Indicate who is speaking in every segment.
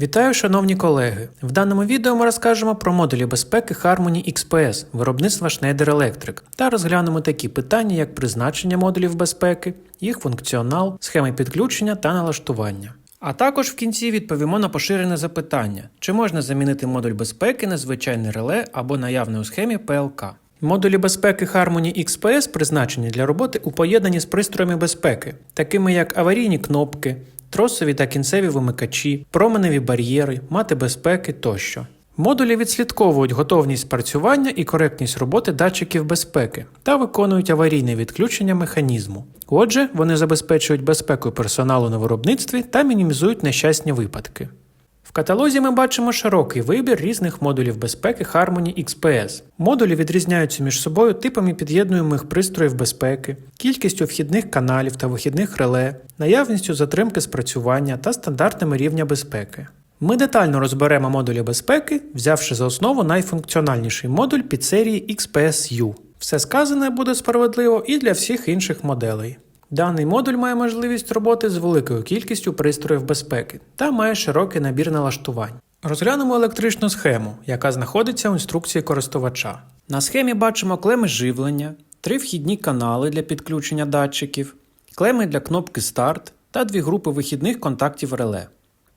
Speaker 1: Вітаю, шановні колеги! В даному відео ми розкажемо про модулі безпеки Harmony XPS виробництва Schneider Electric та розглянемо такі питання, як призначення модулів безпеки, їх функціонал, схеми підключення та налаштування. А також в кінці відповімо на поширене запитання, чи можна замінити модуль безпеки на звичайне реле або наявне у схемі PLK. Модулі безпеки Harmony XPS призначені для роботи у поєднанні з пристроями безпеки, такими як аварійні кнопки, тросові та кінцеві вимикачі, променеві бар'єри, мати безпеки тощо. Модулі відслідковують готовність працювання і коректність роботи датчиків безпеки та виконують аварійне відключення механізму. Отже, вони забезпечують безпеку персоналу на виробництві та мінімізують нещасні випадки. В каталозі ми бачимо широкий вибір різних модулів безпеки Harmony XPS. Модулі відрізняються між собою типами під'єднуємих пристроїв безпеки, кількістю вхідних каналів та вихідних реле, наявністю затримки спрацювання та стандартами рівня безпеки. Ми детально розберемо модулі безпеки, взявши за основу найфункціональніший модуль під серії XPS-U. Все сказане буде справедливо і для всіх інших моделей. Даний модуль має можливість роботи з великою кількістю пристроїв безпеки та має широкий набір налаштувань. Розглянемо електричну схему, яка знаходиться у інструкції користувача. На схемі бачимо клеми живлення, три вхідні канали для підключення датчиків, клеми для кнопки старт та дві групи вихідних контактів реле.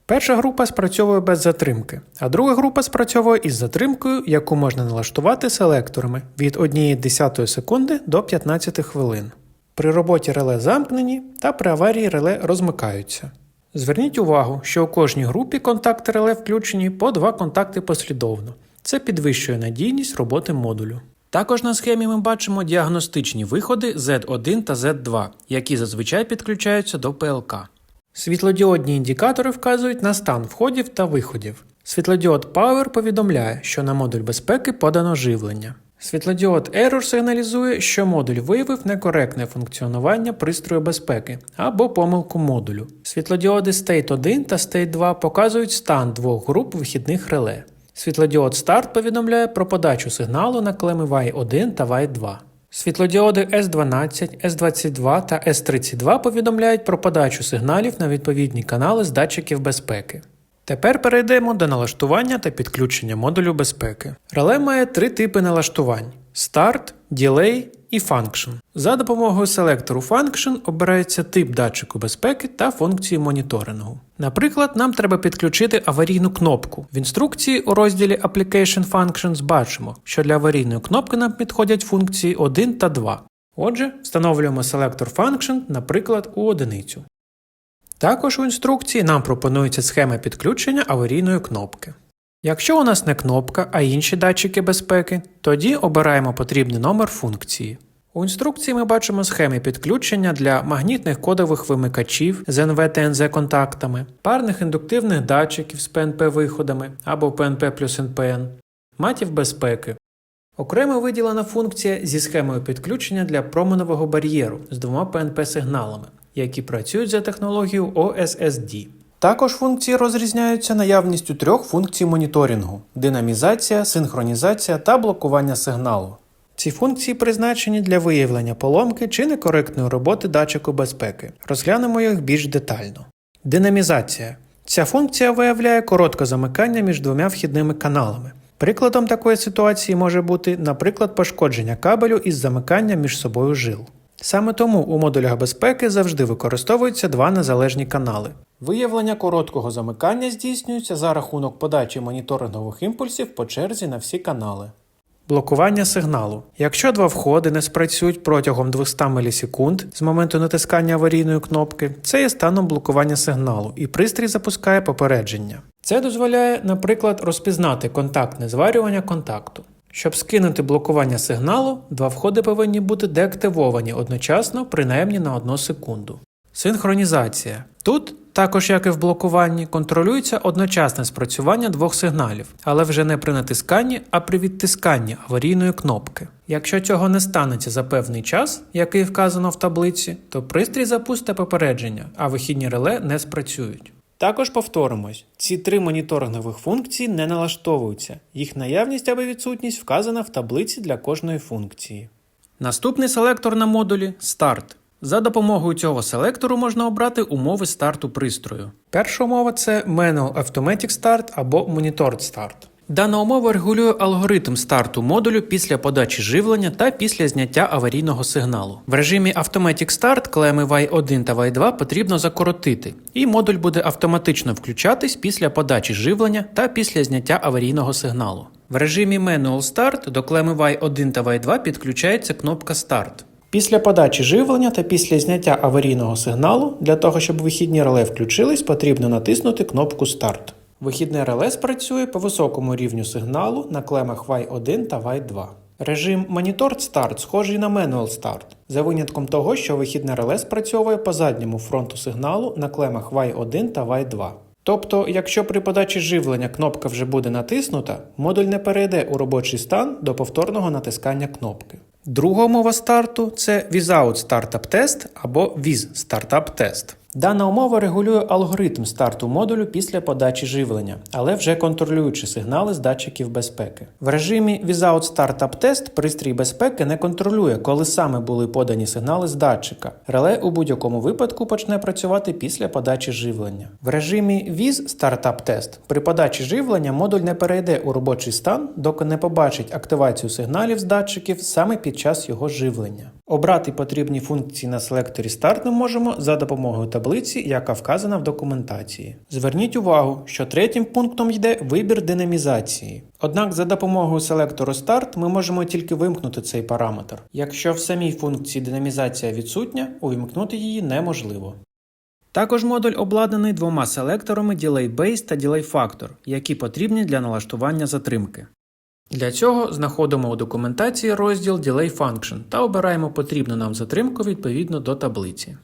Speaker 1: Перша група спрацьовує без затримки, а друга група спрацьовує із затримкою, яку можна налаштувати селекторами від 1,1 секунди до 15 хвилин. При роботі реле замкнені та при аварії реле розмикаються. Зверніть увагу, що у кожній групі контакти реле включені по два контакти послідовно. Це підвищує надійність роботи модулю. Також на схемі ми бачимо діагностичні виходи Z1 та Z2, які зазвичай підключаються до ПЛК. Світлодіодні індикатори вказують на стан входів та виходів. Світлодіод Power повідомляє, що на модуль безпеки подано живлення. Світлодіод Error сигналізує, що модуль виявив некоректне функціонування пристрою безпеки або помилку модулю. Світлодіоди State 1 та State 2 показують стан двох груп вихідних реле. Світлодіод Start повідомляє про подачу сигналу на клеми Y1 та Y2. Світлодіоди S12, S22 та S32 повідомляють про подачу сигналів на відповідні канали з датчиків безпеки. Тепер перейдемо до налаштування та підключення модулю безпеки. Реле має три типи налаштувань: Start, Delay і Function. За допомогою селектору Function обирається тип датчику безпеки та функції моніторингу. Наприклад, нам треба підключити аварійну кнопку. В інструкції у розділі Application Functions бачимо, що для аварійної кнопки нам підходять функції 1 та 2. Отже, встановлюємо селектор Function, наприклад, у одиницю. Також у інструкції нам пропонується схема підключення аварійної кнопки. Якщо у нас не кнопка, а інші датчики безпеки, тоді обираємо потрібний номер функції. У інструкції ми бачимо схеми підключення для магнітних кодових вимикачів з NV-TNZ контактами, парних індуктивних датчиків з PNP-виходами або PNP плюс NPN, матів безпеки. Окремо виділена функція зі схемою підключення для променевого бар'єру з двома PNP-сигналами які працюють за технологією OSSD. Також функції розрізняються наявністю трьох функцій моніторингу: динамізація, синхронізація та блокування сигналу. Ці функції призначені для виявлення поломки чи некоректної роботи датчику безпеки. Розглянемо їх більш детально. Динамізація. Ця функція виявляє коротке замикання між двома вхідними каналами. Прикладом такої ситуації може бути, наприклад, пошкодження кабелю із замиканням між собою жил. Саме тому у модулях безпеки завжди використовуються два незалежні канали. Виявлення короткого замикання здійснюється за рахунок подачі моніторингових імпульсів по черзі на всі канали. Блокування сигналу. Якщо два входи не спрацюють протягом 200 мілісекунд з моменту натискання аварійної кнопки, це є станом блокування сигналу, і пристрій запускає попередження. Це дозволяє, наприклад, розпізнати контактне зварювання контакту. Щоб скинути блокування сигналу, два входи повинні бути деактивовані одночасно, принаймні на 1 секунду. Синхронізація. Тут, також як і в блокуванні, контролюється одночасне спрацювання двох сигналів, але вже не при натисканні, а при відтисканні аварійної кнопки. Якщо цього не станеться за певний час, який вказано в таблиці, то пристрій запустить попередження, а вихідні реле не спрацюють. Також повторимось, ці три моніторингових функції не налаштовуються, їх наявність або відсутність вказана в таблиці для кожної функції. Наступний селектор на модулі Старт. За допомогою цього селектору можна обрати умови старту пристрою. Перша умова це Manual Automatic Start або Monitored Start. Дана умова регулює алгоритм старту модулю після подачі живлення та після зняття аварійного сигналу. В режимі Automatic Start клеми Y1 та Y2 потрібно закоротити, і модуль буде автоматично включатись після подачі живлення та після зняття аварійного сигналу. В режимі Manual Start до клеми Y1 та Y2 підключається кнопка Start. Після подачі живлення та після зняття аварійного сигналу для того, щоб вихідні реле включились, потрібно натиснути кнопку Старт. Вихідне реле спрацює по високому рівню сигналу на клемах Y1 та Y2. Режим Monitored Start схожий на Manual Start, за винятком того, що вихідне реле спрацьовує по задньому фронту сигналу на клемах Y1 та Y2. Тобто, якщо при подачі живлення кнопка вже буде натиснута, модуль не перейде у робочий стан до повторного натискання кнопки. Друга умова старту це Without Startup Test або With Startup Test. Дана умова регулює алгоритм старту модулю після подачі живлення, але вже контролюючи сигнали з датчиків безпеки. В режимі Without Startup Test пристрій безпеки не контролює, коли саме були подані сигнали з датчика. Реле у будь-якому випадку почне працювати після подачі живлення. В режимі With Startup Test при подачі живлення модуль не перейде у робочий стан, доки не побачить активацію сигналів з датчиків саме під час його живлення. Обрати потрібні функції на селекторі старт ми можемо за допомогою таблиці, яка вказана в документації. Зверніть увагу, що третім пунктом йде вибір динамізації. Однак за допомогою селектору старт ми можемо тільки вимкнути цей параметр. Якщо в самій функції динамізація відсутня, увімкнути її неможливо. Також модуль обладнаний двома селекторами Delay Base та Delay Factor, які потрібні для налаштування затримки. Для цього знаходимо у документації розділ Delay Function та обираємо потрібну нам затримку відповідно до таблиці.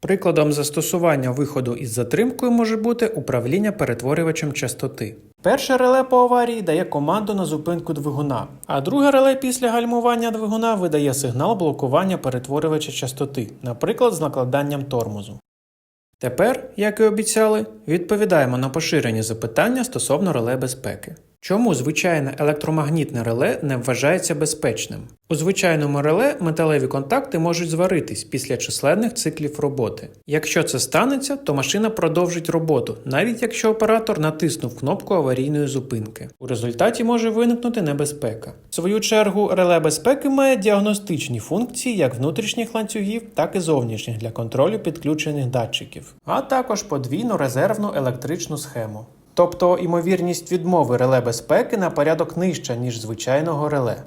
Speaker 1: Прикладом застосування виходу із затримкою може бути управління перетворювачем частоти. Перше реле по аварії дає команду на зупинку двигуна, а друге реле після гальмування двигуна видає сигнал блокування перетворювача частоти, наприклад, з накладанням тормозу. Тепер, як і обіцяли, відповідаємо на поширені запитання стосовно реле безпеки. Чому звичайне електромагнітне реле не вважається безпечним? У звичайному реле металеві контакти можуть зваритись після численних циклів роботи. Якщо це станеться, то машина продовжить роботу, навіть якщо оператор натиснув кнопку аварійної зупинки. У результаті може виникнути небезпека. В свою чергу, реле безпеки має діагностичні функції як внутрішніх ланцюгів, так і зовнішніх для контролю підключених датчиків, а також подвійну резервну електричну схему. Тобто ймовірність відмови реле безпеки на порядок нижча, ніж звичайного реле.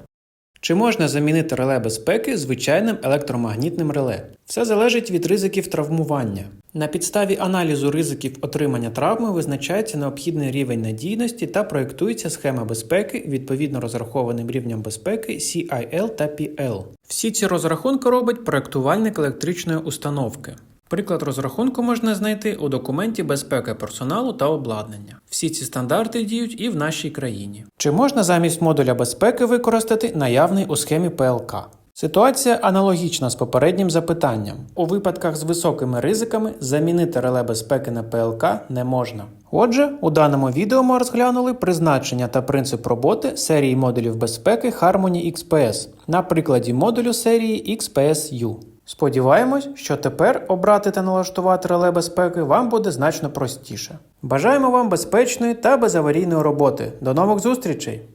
Speaker 1: Чи можна замінити реле безпеки звичайним електромагнітним реле? Все залежить від ризиків травмування. На підставі аналізу ризиків отримання травми визначається необхідний рівень надійності та проєктується схема безпеки відповідно розрахованим рівням безпеки CIL та PL. Всі ці розрахунки робить проєктувальник електричної установки. Приклад розрахунку можна знайти у документі безпеки персоналу та обладнання. Всі ці стандарти діють і в нашій країні. Чи можна замість модуля безпеки використати наявний у схемі ПЛК? Ситуація аналогічна з попереднім запитанням. У випадках з високими ризиками замінити реле безпеки на ПЛК не можна. Отже, у даному відео ми розглянули призначення та принцип роботи серії модулів безпеки Harmony XPS на прикладі модулю серії XPS-U. Сподіваємось, що тепер обрати та налаштувати реле безпеки вам буде значно простіше. Бажаємо вам безпечної та безаварійної роботи. До нових зустрічей!